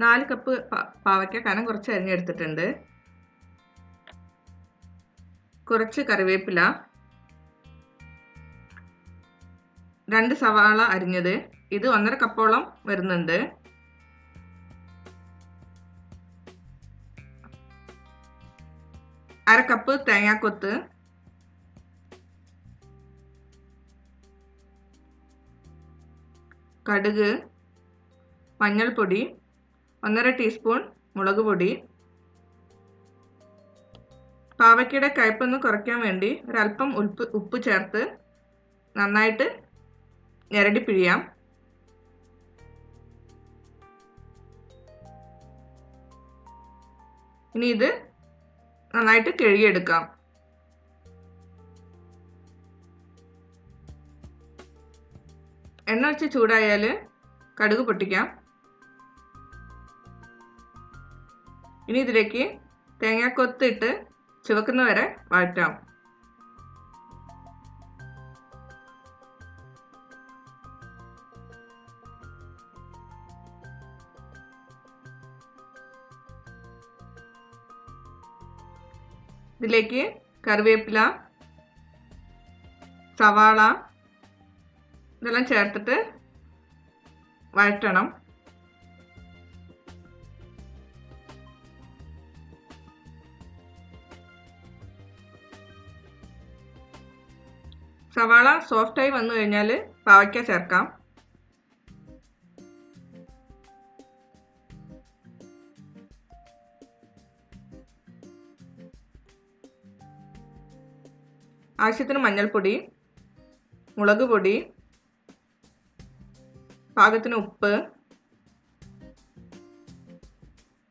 നാല് കപ്പ് പാവയ്ക്ക കനം കുറച്ച് അരിഞ്ഞെടുത്തിട്ടുണ്ട് കുറച്ച് കറിവേപ്പില. രണ്ട് സവാള അരിഞ്ഞത്. ഇത് ഒന്നര കപ്പോളം വരുന്നുണ്ട്. അര കപ്പ് തേങ്ങാക്കൊത്ത്. കടുക്. മഞ്ഞൾപ്പൊടി. ഒന്നര ടീസ്പൂൺ മുളക് പൊടി. പാവയ്ക്കയുടെ കയ്പൊന്ന് കുറയ്ക്കാൻ വേണ്ടി ഒരല്പം ഉപ്പ് ഉപ്പ് ചേർത്ത് നന്നായിട്ട് ഞെരടി പിഴിയാം. ഇനി ഇത് നന്നായിട്ട് കഴുകിയെടുക്കാം. എണ്ണ വെച്ച് ചൂടായാൽ കടുക് പൊട്ടിക്കാം. ഇനി ഇതിലേക്ക് തേങ്ങ കൊത്തിട്ട് ചുവക്കുന്ന വരെ വഴറ്റാം. ഇതിലേക്ക് കറിവേപ്പില സവാള ഇതെല്ലാം ചേർത്തിട്ട് വഴറ്റണം. സവാള സോഫ്റ്റായി വന്നു കഴിഞ്ഞാൽ പാവയ്ക്ക ചേർക്കാം. ആവശ്യത്തിന് മഞ്ഞൾപ്പൊടി മുളക് പൊടി പാകത്തിന് ഉപ്പ്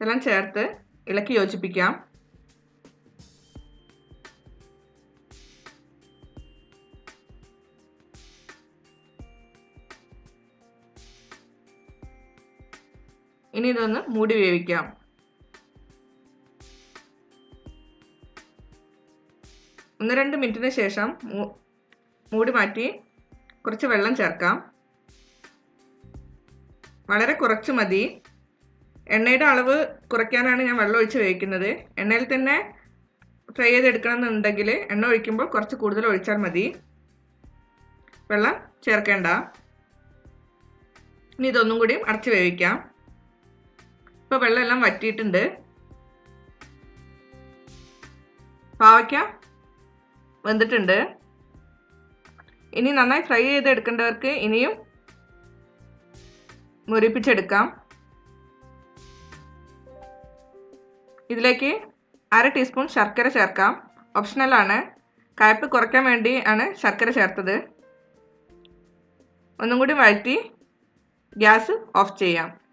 എല്ലാം ചേർത്ത് ഇളക്കി യോജിപ്പിക്കാം. ഇനി ഇതൊന്ന് മൂടി വേവിക്കാം. ഒന്ന് രണ്ട് മിനിറ്റിന് ശേഷം മൂടി മാറ്റി കുറച്ച് വെള്ളം ചേർക്കാം. വളരെ കുറച്ച് മതി. എണ്ണയുടെ അളവ് കുറയ്ക്കാനാണ് ഞാൻ വെള്ളം ഒഴിച്ച് വേവിക്കുന്നത്. എണ്ണയിൽ തന്നെ ഫ്രൈ ചെയ്തെടുക്കണം എന്നുണ്ടെങ്കിൽ എണ്ണ ഒഴിക്കുമ്പോൾ കുറച്ച് കൂടുതൽ ഒഴിച്ചാൽ മതി. വെള്ളം ചേർക്കേണ്ട. ഇനി ഇതൊന്നും കൂടി അടച്ച് വേവിക്കാം. ഇപ്പോൾ വെള്ളം എല്ലാം വറ്റിയിട്ടുണ്ട്. പാവയ്ക്ക വെന്തിട്ടുണ്ട്. ഇനി നന്നായി ഫ്രൈ ചെയ്ത് എടുക്കേണ്ടവർക്ക് ഇനിയും മുരിപ്പിച്ചെടുക്കാം. ഇതിലേക്ക് അര ടീസ്പൂൺ ശർക്കര ചേർക്കാം. ഓപ്ഷണലാണ് കയ്പ്പ് കുറയ്ക്കാൻ വേണ്ടി ആണ് ശർക്കര ചേർത്തത്. ഒന്നും കൂടി വഴറ്റി ഗ്യാസ് ഓഫ് ചെയ്യാം.